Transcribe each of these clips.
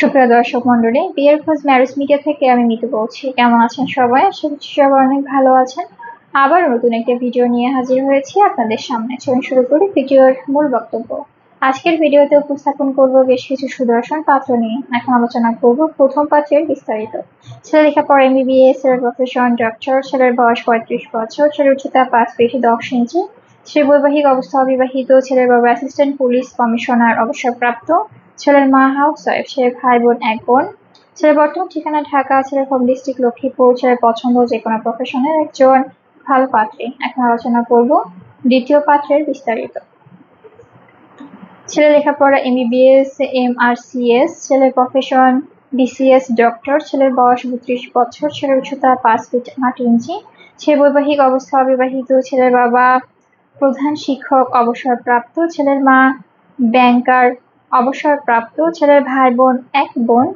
সুপ্রিয় দর্শক মন্ডলী বিয়ের খোঁজ ম্যারেজ মিডিয়া থেকে আমি মিতু বলছি। কেমন আছেন সবাই? আশা করছি সবাই অনেক ভালো আছেন। আবার নতুন একটা ভিডিও নিয়ে হাজির হয়েছি আপনাদের সামনে। চলুন শুরু করি ভিডিওর মূল বক্তব্য। আজকের ভিডিওতে উপস্থাপন করব বেশ কিছু সুদর্শন পাত্র নিয়ে। এখন আলোচনা করব প্রথম পাত্রের বিস্তারিত। ছেলে লেখাপড়া এমবিবিএস এর প্রফেশন ডক্টর ছেলের বয়স পঁয়ত্রিশ বছর, ছেলের উচ্চতা পাঁচ ফিট দশ ইঞ্চি সে বৈবাহিক অবস্থা অবিবাহিত, ছেলের বাবা অ্যাসিস্ট্যান্ট পুলিশ কমিশনার, অবসরপ্রাপ্ত, ছেলের মা হাউস ওয়াইফ ছেলের ভাই বোন এক বোন। ছেলের বর্তমান ঠিকানা ঢাকা, ছেলের হোম ডিস্ট্রিক্ট লক্ষ্মীপুর, ছেলের পছন্দ যে কোনো প্রফেশনের একজন ভালো পাত্রী। এখন আলোচনা করব দ্বিতীয় পাত্রের বিস্তারিত। ছেলে লেখাপড়া এমবিবিএস এম আর সিএস ছেলের প্রফেশন ডিসিএস ডক্টর ছেলের বয়স বত্রিশ বছর, ছেলের উচ্চতা পাঁচ ফিট আট ইঞ্চি। ছেলে বৈবাহিক অবস্থা অবিবাহিত, ছেলের বাবা প্রধান শিক্ষক, অবসরপ্রাপ্ত ছেলের মা, ব্যাংকার, অবসরপ্রাপ্ত ছেলের ভাই বোন এক বোন।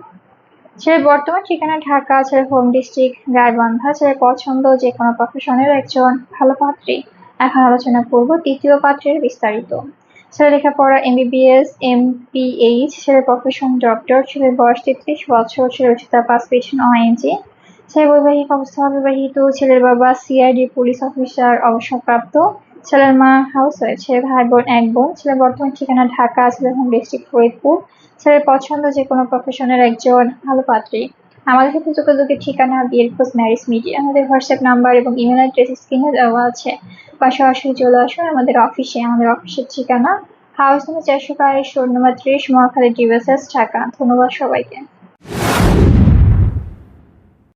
ছেলের বর্তমান ঠিকানা ঢাকা, ছেলের হোম ডিস্ট্রিক্ট গাইবান্ধা, ছেলের পছন্দ যে কোনো প্রফেশনের একজন ভালো পাত্রী। এখন আলোচনা করব তৃতীয় পাত্রের বিস্তারিত। ছেলে লেখাপড়া এমবিবিএস এম পিএইচ ছেলের প্রফেশন ডক্টর ছেলের বয়স তেত্রিশ বছর, ছেলের উচ্চতা ফিট নয় ইঞ্চি ছেলে বৈবাহিক অবস্থা অবিবাহিত, ছেলের বাবা সিআইডি পুলিশ অফিসার অবসরপ্রাপ্ত। ছেলের মা হাউস ছেলের ভাই বোন এক বোন। ছেলের বর্তমান ঠিকানা ঢাকা ছেলের হোম ডিস্ট্রিক্ট ফরিদপুর। ছেলের পছন্দ যে কোনো প্রফেশনের একজন ভালো পাত্রী। আমাদের সাথে যোগাযোগের ঠিকানা বিয়ের খোঁজ ম্যারিজ মিডিয়া আমাদের হোয়াটসঅ্যাপ নাম্বার এবং ইমেল অ্যাড্রেস স্ক্রিনে দেওয়া আছে। বা সরাসরি চলে আসুন আমাদের অফিসে আমাদের অফিসের ঠিকানা হাউস নাম্বার চারশো বাইশ নাম্বার ত্রিশ, মহাখালী ডিভাইসেস ঢাকা। ধন্যবাদ সবাইকে।